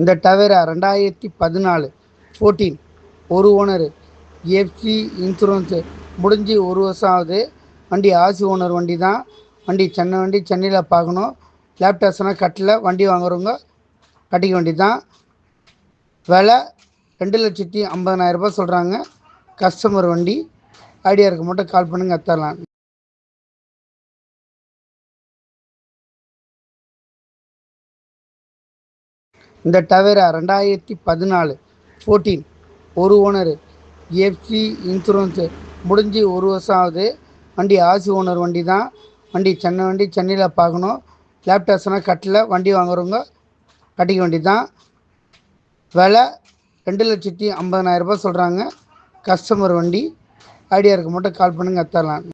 இந்த டவேரா ரெண்டாயிரத்தி பதினாலு ஃபோர்டீன் ஒரு ஓனரு எஃப்சி இன்சூரன்ஸு முடிஞ்சு ஒரு வருஷம் ஆகுது. வண்டி ஆசி ஓனர் வண்டி தான். வண்டி சென்னை வண்டி சென்னையில் பார்க்கணும். லேப்டாப்ஸ்னால் கட்டல. வண்டி வாங்குறவங்க கட்டிக்க வண்டி தான் விலை ரெண்டு லட்சத்தி ஐம்பதனாயிரரூபா சொல்கிறாங்க கஸ்டமர் வண்டி. ஐடியா இருக்க மட்டும் கால் பண்ணுங்கள் தரலாம். இந்த டவேரா ரெண்டாயிரத்தி பதினாலு ஃபோர்டீன் ஒரு ஓனரு எஃப்சி இன்சூரன்ஸு முடிஞ்சு ஒரு வருஷம் ஆகுது. வண்டி ஆசி ஓனர் வண்டி தான். வண்டி சென்னை வண்டி சென்னையில் பார்க்கணும். லேப்டாப்ஸ்னால் கட்டல. வண்டி வாங்குறவங்க கட்டிக்க வண்டி தான் விலை ரெண்டு லட்சத்தி ஐம்பதனாயிரரூபா சொல்கிறாங்க கஸ்டமர் வண்டி. ஐடியா இருக்க. மட்டும் கால் பண்ணுங்கள் தரலாம்.